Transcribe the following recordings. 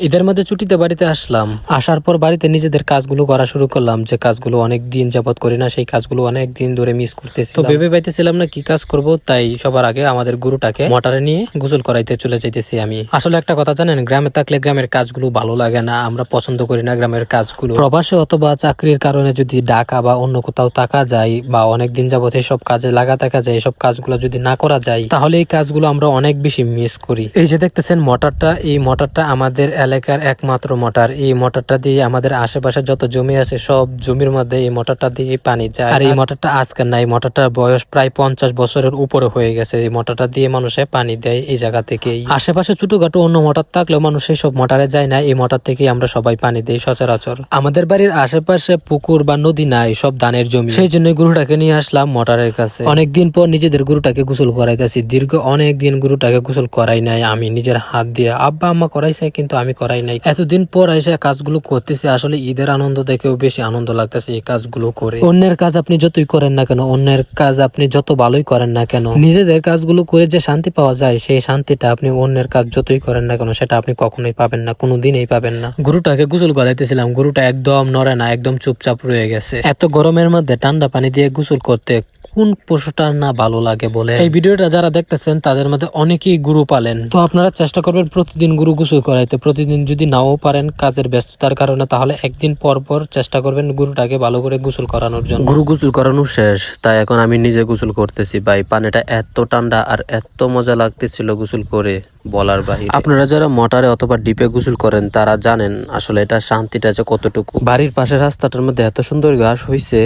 ঈদের মধ্যে ছুটিতে বাড়িতে আসলাম। আসার পর বাড়িতে নিজেদের কাজগুলো করা শুরু করলাম। যে কাজগুলো অনেক দিন যাবত করি না, সেই কাজগুলো অনেক দিন ধরে মিস করতেছি তো ভেবে পাইতেছিলাম না কি কাজ করব, তাই সবার আগে আমাদের গরুটাকে মোটরে নিয়ে গোসল করাইতে চলে যাইতেছি আমি। আসলে একটা কথা জানেন, গ্রামে থাকলে গ্রামের কাজগুলো ভালো লাগে না, আমরা পছন্দ করি না গ্রামের কাজগুলো। প্রবাসে অথবা চাকরির কারণে যদি ঢাকা বা অন্য কোথাও থাকা যায় বা অনেক দিন যাবত এসব কাজে লাগা থাকা যায়, এসব কাজগুলো যদি না করা যায়, তাহলে এই কাজগুলো আমরা অনেক বেশি মিস করি। এই যে দেখতেছেন মোটরটা এই মোটরটা আমাদের এলাকার একমাত্র মোটর। এই মোটরটা দিয়ে আমাদের আশেপাশে যত জমি আছে, সব জমির মধ্যে এই মোটরটা দিয়ে পানি যায়। আর এই মোটরটা আজকের না এই মোটরটার বয়স প্রায় পঞ্চাশ বছরের উপরে হয়ে গেছে। এই মোটরটা দিয়ে মানুষে পানি দেয় এই জায়গা থেকেই। আশেপাশে ছোটখাটো অন্য মোটর থাকলেও মানুষ সব মোটরে যায় না, এই মোটর থেকেই আমরা সবাই পানি দিই সচরাচর। আমাদের বাড়ির আশেপাশে পুকুর বা নদী নাই, সব ধানের জমি। সেই জন্য গরুটাকে নিয়ে আসলাম মোটরের কাছে। অনেকদিন পর নিজেদের গরুটাকে গোসল করাইতেছি। দীর্ঘ অনেক দিন গরুটাকে গোসল করাই নাই, আমি নিজের হাত দিয়ে। আব্বা আম্মা করাইছে, কিন্তু আমি করাই নাই। এতদিন পর এসে কাজগুলো করতেছি, আসলে ঈদের আনন্দ দেখেও বেশি আনন্দ লাগতেছে এই কাজগুলো করে। অন্যের কাজ আপনি যতই করেন না কেন, অন্যের কাজ আপনি যত ভালোই করেন না কেন, নিজেদের কাজগুলো করে যে শান্তি পাওয়া যায়, সেই শান্তিটা আপনি অন্যের কাজ যতই করেন না কেন, সেটা আপনি কখনোই পাবেন না কোনো দিনই পাবেন না। গরুটাকে গোসল করাইতেছিলাম, গরুটা একদম নড়ে না, একদম চুপচাপ রয়ে গেছে। এত গরমের মধ্যে ঠান্ডা পানি দিয়ে গোসল করতে কোন পশুটার না ভালো লাগে বলে। এই ভিডিওটা যারা দেখতেছেন তাদের মধ্যে অনেকেই গুরু পালেন। তো আপনারা চেষ্টা করবেন প্রতিদিন গুরু গোসল করাইতে। প্রতিদিন যদি নাও পারেন কাজের ব্যস্ততার কারণে তাহলে একদিন পর পর চেষ্টা করবেন গুরুটাকে ভালো করে গোসল করানোর জন্য। গুরু গোসল করানো শেষ তাই এখন আমি নিজে গোসল করতেছি। ভাই পানিটা এত ঠান্ডা আর এত মজা লাগতেছিল গোসল করে বলার বাহিরে। আপনারা যারা মোটরে অথবা ডিপে গোসল করেন তারা জানেন আসলে এটা শান্তিটা যে কতটুকু। বাড়ির পাশের রাস্তাটার মধ্যে এত সুন্দর ঘাস হইছে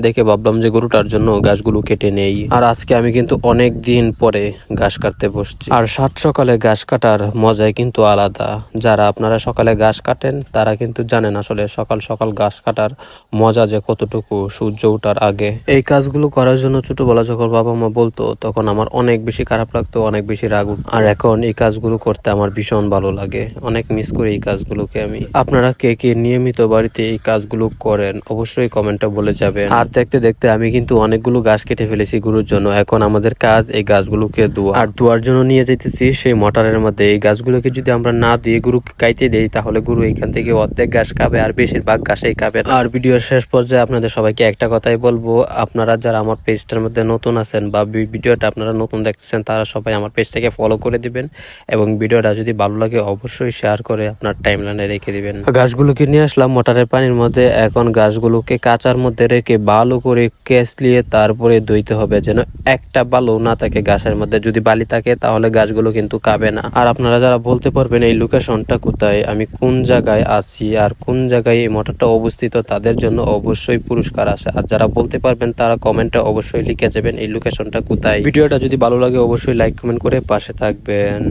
দেখে ভাবলাম যে গরুটার জন্য গাছগুলো কেটে নেই। আর আজকে আমি কিন্তু অনেক দিন পরে ঘাস কাটতে বসছি। আর সাত সকালে ঘাস কাটার মজাই কিন্তু আলাদা। যারা আপনারা সকালে ঘাস কাটেন, তারা কিন্তু জানেন আসলে সকাল সকাল ঘাস কাটার মজা যে কতটুকু সূর্য ওঠার আগে। এই কাজগুলো করার জন্য ছোটবেলা যখন বাবা মা বলতো, তখন আমার অনেক বেশি খারাপ লাগতো, অনেক বেশি রাগ। আর এখন এই কাজগুলো করতে আমার ভীষণ ভালো লাগে। অনেক মিস করি এই কাজগুলোকে আমি। আপনারা কে কে নিয়মিত বাড়িতে এই কাজগুলো করেন, অবশ্যই কমেন্টে বলে যাবেন। আর দেখতে দেখতে আমি কিন্তু অনেকগুলো গাছ কেটে ফেলেছি গরুর জন্য। এখন আমাদের কাজ এই গাছগুলোকে ধোয়া। আর ধোয়ার জন্য নিয়ে যেতেছি সেই মোটরের মধ্যে। এই গাছগুলোকে যদি আমরা না দিয়ে গরুকে কাইতে দেই, তাহলে গরু এখান থেকে অর্ধেক গাছ খাবে আর বেশিরভাগ ঘাসেই খাবে আর ভিডিওর শেষ পর্যায়ে আপনাদের সবাইকে একটা কথাই বলব। আপনারা যারা আমার পেজটার মধ্যে নতুন আছেন বা ভিডিওটা আপনারা নতুন দেখতেছেন, তারা সবাই আমার পেজটাকে ফলো করে দিবেন এবং ভিডিওটা যদি ভালো লাগে অবশ্যই শেয়ার করে আপনার টাইমলাইনে রেখে দিবেন। গাছগুলোকে নিয়ে আসলাম মোটরের পানির মধ্যে। এখন গাছগুলোকে কাঁচার মধ্যে রেখে ভালো করে কেসলিয়ে তারপরে ধুইতে হবে যেন একটা বালু না থাকে গাছের মধ্যে। যদি বালি থাকে তাহলে গাছগুলো কিন্তু কাবে না। আর আপনারা যারা বলতে পারবেন এই লোকেশনটা কোথায়, আমি কোন জায়গায় আছি আর কোন জায়গায় এই মোটরটা অবস্থিত তাদের জন্য অবশ্যই পুরস্কার আসে আর যারা বলতে পারবেন তারা কমেন্টে অবশ্যই লিখে যাবেন এই লোকেশনটা কোথায়। ভিডিওটা যদি ভালো লাগে অবশ্যই লাইক কমেন্ট করে পাশে থাকবেন।